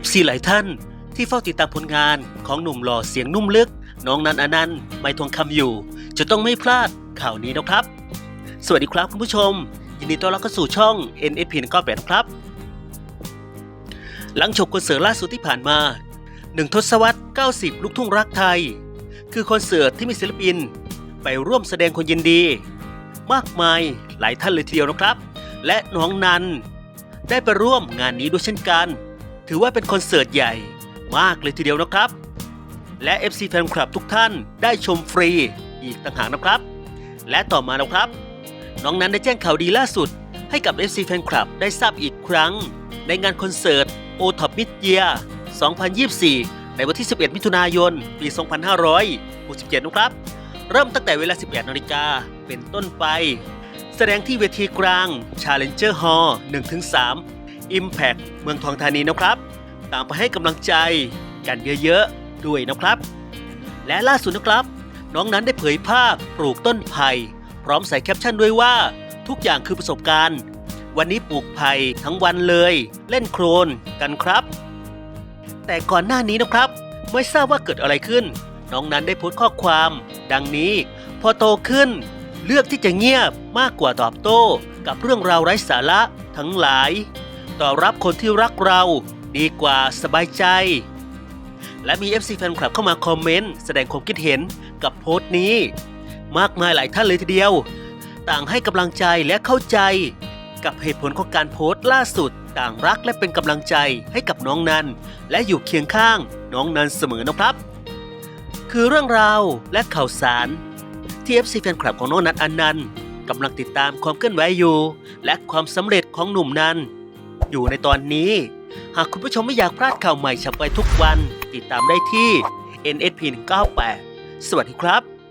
FC หลายท่านที่เฝ้าติดตามผลงานของหนุ่มหล่อเสียงนุ่มลึก น้องนันอนันต์ไม่ทองคำอยู่ จะต้องไม่พลาดข่าวนี้นะครับ สวัสดีครับคุณผู้ชม ยินดีต้อนรับเข้าสู่ช่อง NSP 98ครับ หลังจบคอนเสิร์ตล่าสุดที่ผ่านมาหนึ่งทศวรรษ 90 ลูกทุ่งรักไทย คือคอนเสิร์ตที่มีศิลปิน ไปร่วมแสดงคนยินดี มากมายหลายท่านเลยทีเดียวนะครับ และน้องนันได้ไปร่วมงานนี้ด้วยเช่นกัน ถือว่าเป็นคอนเสิร์ตใหญ่มากเลยทีเดียวนะครับ และ FC แฟนคลับทุกท่านได้ชมฟรีอีกต่างหากนะครับ และต่อมานะครับ น้องนั้นได้แจ้งข่าวดีล่าสุด ให้กับ FC แฟนคลับได้ทราบอีกครั้ง ในงานคอนเสิร์ต o t o p Mid Year 2024 ในวันที่ 11 มิถุนายน ปี 2567 นะครับ เริ่มตั้งแต่เวลา 18นาฬิกาเป็นต้นไป แสดงที่เวทีกลาง Challenger Hall 1-3 Impact เมืองทองธานีนะครับ ตามไปให้กำลังใจกันเยอะๆ ด้วยนะครับ และล่าสุดนะครับ น้องนั้นได้เผยภาพปลูกต้นไผ่พร้อมใส่แคปชั่นด้วยว่าทุกอย่างคือประสบการณ์ วันนี้ปลูกไผ่ทั้งวันเลย เล่นโครนกันครับ แต่ก่อนหน้านี้นะครับ ไม่ทราบว่าเกิดอะไรขึ้น น้องนั้นได้โพสต์ข้อความ ดังนี้ พอโตขึ้น เลือกที่จะเงียบมากกว่าตอบโต้ กับเรื่องราวไร้สาระทั้งหลาย ต่อรับคนที่รักเรา ดีกว่าสบายใจ และมี FC แฟนคลับเข้ามาคอมเมนต์แสดงความคิดเห็นกับโพสต์นี้ มากมายหลายท่านเลยทีเดียว ต่างให้กำลังใจและเข้าใจ กับเหตุผลของการโพสต์ล่าสุด ต่างรักและเป็นกำลังใจให้กับน้องนัน และอยู่เคียงข้างน้องนันเสมอนะครับ คือเรื่องราวและข่าวสารที่ FC แฟนคลับของน้องนันอันนันกำลังติดตามความเคลื่อนไหวอยู่ และความสำเร็จของหนุ่มนัน อยู่ในตอนนี้ หากคุณผู้ชมไม่อยากพลาดข่าวใหม่ฉับไวทุกวัน ติดตามได้ที่ NSP 98สวัสดีครับ